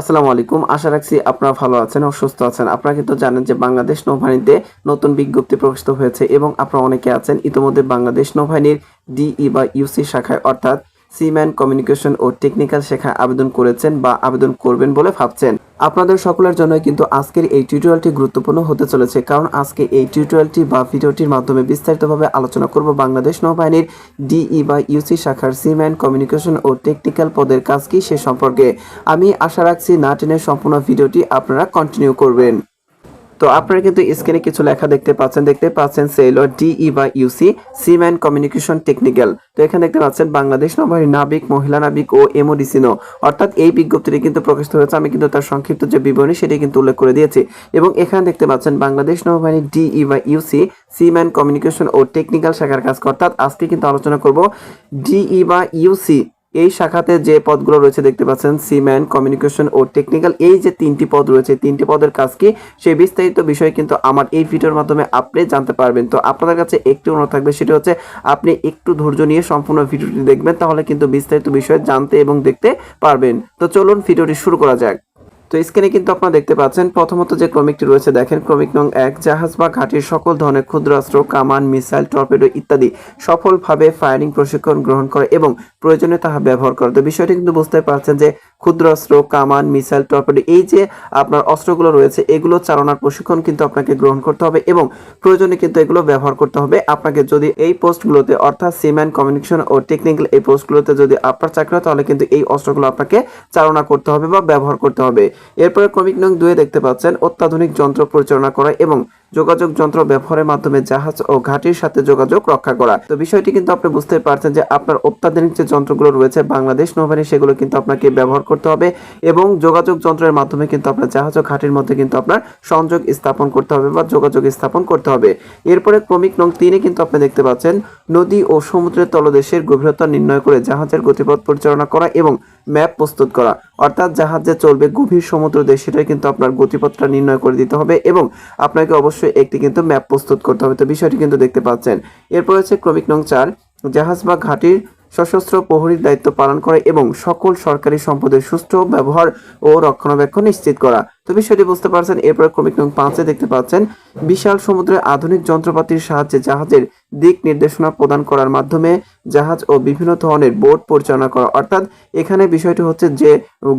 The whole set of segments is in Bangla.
আসসালামু আলাইকুম। আশা রাখছি আপনারা ভালো আছেন ও সুস্থ আছেন। আপনারা কিন্তু জানেন যে বাংলাদেশ নৌবাহিনীতে নতুন বিজ্ঞপ্তি প্রকাশিত হয়েছে এবং আপনারা অনেকে আছেন ইতিমধ্যে বাংলাদেশ নৌবাহিনীর ডিই বা ইউসি শাখায়, অর্থাৎ সিম্যান কমিউনিকেশন ও টেকনিক্যাল শাখায় আবেদন করেছেন বা আবেদন করবেন বলে ভাবছেন। আপনাদের সকলের জন্য কিন্তু আজকের এই টিউটোরিয়ালটি গুরুত্বপূর্ণ হতে চলেছে, কারণ আজকে এই টিউটোরিয়ালটি বা ভিডিওটির মাধ্যমে বিস্তারিতভাবে আলোচনা করব বাংলাদেশ নৌবাহিনীর ডিই বা ইউসি শাখার সিম্যান কমিউনিকেশন ও টেকনিক্যাল পদের কাজ কি সে সম্পর্কে। আমি আশা রাখছি না টেনে সম্পূর্ণ ভিডিওটি আপনারা কন্টিনিউ করবেন। তো আপনারা কিন্তু স্ক্রিনে কিছু লেখা দেখতে পাচ্ছেন। দেখতে পাচ্ছেন সেল ডিই বা ইউসি সিম্যান কমিউনিকেশন টেকনিক্যাল তো এখানে দেখতে পাচ্ছেন বাংলাদেশ নৌবাহিনী নাবিক, মহিলা নাবিক ও এমওডিসিনো। অর্থাৎ এই বিজ্ঞপ্তিটি কিন্তু প্রকাশিত হয়েছে। আমি কিন্তু তার সংক্ষিপ্ত যে বিবরণী, সেটি কিন্তু উল্লেখ করে দিয়েছি। এবং এখানে দেখতে পাচ্ছেন বাংলাদেশ নৌবাহিনী ডিই বা ইউসি সিম্যান কমিউনিকেশন ও টেকনিক্যাল শাখার কাজ। অর্থাৎ আজকে কিন্তু আলোচনা করব ডিই বা ইউসি এই শাখাতে যে পদগুলো রয়েছে দেখতে পাচ্ছেন সিম্যান কমিউনিকেশন ও টেকনিক্যাল এই যে তিনটি পদ রয়েছে তিনটি পদের কাজ কি? সেই বিস্তারিত বিষয় কিন্তু আমার এই ভিডিওর মাধ্যমে আপনি জানতে পারবেন। তো আপনাদের কাছে একটি অনুরোধ থাকবে, সেটি হচ্ছে আপনি একটু ধৈর্য নিয়ে সম্পূর্ণ ভিডিওটি দেখবেন, তাহলে কিন্তু বিস্তারিত বিষয় জানতে এবং দেখতে পারবেন। তো চলুন ভিডিওটি শুরু করা যাক। তো স্ক্রিনে কিন্তু আপনারা দেখতে পাচ্ছেন, প্রথমত যে ক্রমিকটি রয়েছে, দেখেন ক্রমিক নং এক, জাহাজ বা ঘাটির সকল ধরনের ক্ষুদ্রাস্ত্র, কামান, মিসাইল, টর্পেডো ইত্যাদি সফলভাবে ফায়ারিং প্রশিক্ষণ গ্রহণ করে এবং প্রয়োজনে তাহা ব্যবহার করে। তো বিষয়টি কিন্তু বুঝতে পারছেন যে ক্ষুদ্রাস্ত্র, কামান, মিসাইল, টর্পেডো, এই যে আপনার অস্ত্রগুলো রয়েছে, এগুলো চালনার প্রশিক্ষণ কিন্তু আপনাকে গ্রহণ করতে হবে এবং প্রয়োজনে কিন্তু এগুলো ব্যবহার করতে হবে। আপনাকে যদি এই পোস্টগুলোতে, অর্থাৎ সিম্যান কমিউনিকেশন ও টেকনিক্যাল এই পোস্টগুলোতে যদি আপনার চাকরি হয়, তাহলে কিন্তু এই অস্ত্রগুলো আপনাকে চালনা করতে হবে বা ব্যবহার করতে হবে। এরপরে ক্রমিক নং দুয়ে দেখতে পাচ্ছেন, অত্যাধুনিক যন্ত্র পরিচালনা করা এবং যোগাযোগ যন্ত্র ব্যবহারের মাধ্যমে জাহাজ ও ঘাটির সাথে যোগাযোগ রক্ষা করা। তো বিষয়টি কিন্তু আপনি বুঝতে পারছেন যে আপনার অত্যাধুনিক যে যন্ত্রগুলো রয়েছে, বাংলাদেশ নৌবাহিনী সেগুলো কিন্তু আপনাকে ব্যবহার করতে হবে এবং যোগাযোগ যন্ত্রের মাধ্যমে কিন্তু আপনার জাহাজ ও ঘাটির মধ্যে কিন্তু আপনার সংযোগ স্থাপন করতে হবে বা যোগাযোগ স্থাপন করতে হবে। এরপরে ক্রমিক নং তিনে কিন্তু আপনি দেখতে পাচ্ছেন, নদী ও সমুদ্রের তলদেশের গভীরতা নির্ণয় করে জাহাজের গতিপথ পরিচালনা করা এবং ম্যাপ প্রস্তুত করা। অর্থাৎ জাহাজ যে চলবে গভীর সমুদ্র দেশ, সেটাই কিন্তু আপনার গতিপথটা নির্ণয় করে দিতে হবে এবং আপনাকে অবশ্যই একটি কিন্তু ম্যাপ প্রস্তুত করতে হবে। তো বিষয়টি কিন্তু দেখতে পাচ্ছেন। এরপর হচ্ছে ক্রমিক নং চার, জাহাজ বা ঘাটির সশস্ত্র প্রহরীর দায়িত্ব পালন করে এবং সকল সরকারি সম্পদের সুষ্ঠু ব্যবহার ও রক্ষণাবেক্ষণ নিশ্চিত করা। তো বিষয়টি বুঝতে পারছেন, এরপর ক্রমিক নং পাঁচে দেখতে পাচ্ছেন, বিশাল সমুদ্রে আধুনিক যন্ত্রপাতির সাহায্যে জাহাজের দিক নির্দেশনা প্রদান করার মাধ্যমে জাহাজ ও বিভিন্ন ধরনের বোট পরিচালনা করা। অর্থাৎ এখানে বিষয়টি হচ্ছে যে,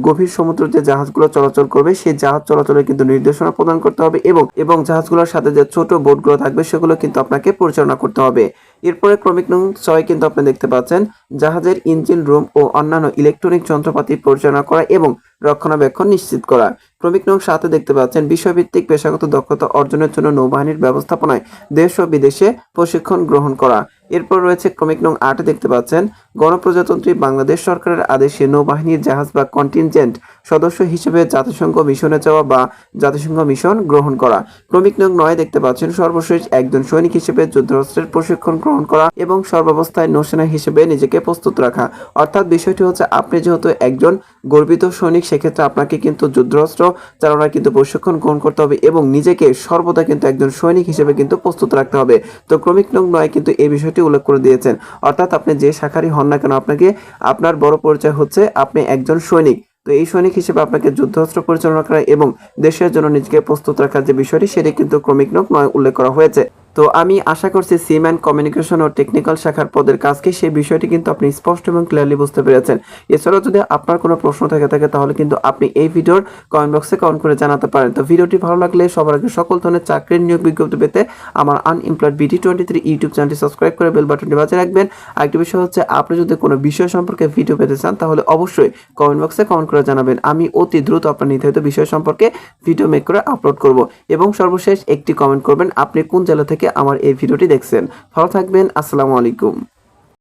গভীর সমুদ্র যে জাহাজগুলো চলাচল করবে, সেই জাহাজ চলাচলের কিন্তু নির্দেশনা প্রদান করতে হবে এবং এবং জাহাজগুলোর সাথে যে ছোট বোটগুলো থাকবে, সেগুলো কিন্তু আপনাকে পরিচালনা করতে হবে। এরপরে ক্রমিক নং ছয় কিন্তু আপনি দেখতে পাচ্ছেন, জাহাজের ইঞ্জিন রুম ও অন্যান্য ইলেকট্রনিক যন্ত্রপাতি পরিচালনা করা এবং রক্ষণাবেক্ষণ নিশ্চিত করা ক্রমিক নং সাথে দেখতে পাচ্ছেন, বিষয়ভিত্তিক পেশাগত দক্ষতা অর্জনের জন্য নৌবাহিনীর ব্যবস্থাপনায় দেশ ও বিদেশে প্রশিক্ষণ গ্রহণ করা। এরপর রয়েছে ক্রমিক নং আটে দেখতে পাচ্ছেন, গণপ্রজাতন্ত্রী বাংলাদেশ সরকারের আদেশে নৌবাহিনীর জাহাজ বা কন্টিনজেন্ট সদস্য হিসেবে জাতিসংঘ মিশনে যাওয়া বা জাতিসংঘ মিশন গ্রহণ করা। ক্রমিক নং নয় দেখতে পাচ্ছেন, সর্বশেষ একজন সৈনিক হিসেবে যুদ্ধাস্ত্রের প্রশিক্ষণ গ্রহণ করা এবং সর্বাবস্থায় নৌসেনা হিসেবে নিজেকে প্রস্তুত রাখা। অর্থাৎ বিষয়টি হচ্ছে, আপনি যেহেতু একজন গর্বিত সৈনিক, সেক্ষেত্রে আপনাকে কিন্তু যুদ্ধাস্ত্র চালনার কিন্তু প্রশিক্ষণ গ্রহণ করতে হবে এবং নিজেকে সর্বদা কিন্তু একজন সৈনিক হিসেবে কিন্তু প্রস্তুত রাখতে হবে। তো ক্রমিক নং নয় কিন্তু এই বিষয়টি উল্লেখ করে দিয়েছেন। অর্থাৎ আপনি যে শাখারই হন না কেন, আপনাকে আপনার বড় পরিচয় হচ্ছে আপনি একজন সৈনিক। তো এই সৈনিক হিসেবে আপনাকে যুদ্ধাস্ত্র পরিচালনা করা এবং দেশের জন্য নিজেকে প্রস্তুত রাখার যে বিষয়টি, সেটি কিন্তু ক্রমিক নয় উল্লেখ করা হয়েছে। তো আমি আশা করছি সিম অ্যান্ড কমিউনিকেশন ও টেকনিক্যাল শাখার পদের কাজকে সেই বিষয়টি কিন্তু আপনি স্পষ্ট এবং ক্লিয়ারলি বুঝতে পেরেছেন। এছাড়াও যদি আপনার কোনো প্রশ্ন থেকে, থাকে, তাহলে কিন্তু আপনি এই ভিডিওর কমেন্ট বক্সে কমেন্ট করে জানাতে পারেন। তো ভিডিওটি ভালো লাগলে সবার আগে সকল ধরনের চাকরির নিয়োগ বিজ্ঞপ্তি পেতে আমার unemployed BT twenty three YouTube চ্যানেলটি সাবস্ক্রাইব করে বেল বাটনটি বাজিয়ে রাখবেন। আরেকটি বিষয় হচ্ছে, আপনি যদি কোনো বিষয় সম্পর্কে ভিডিও পেতে চান, তাহলে অবশ্যই কমেন্ট বক্সে কমেন্ট করে জানাবেন। আমি অতি দ্রুত আপনার নির্ধারিত বিষয় সম্পর্কে ভিডিও মেক করে আপলোড করব এবং সর্বশেষ একটি কমেন্ট করবেন, আপনি কোন জেলা থেকে আমার এই ভিডিওটি দেখছেন। ভালো থাকবেন আসসালামু আলাইকুম।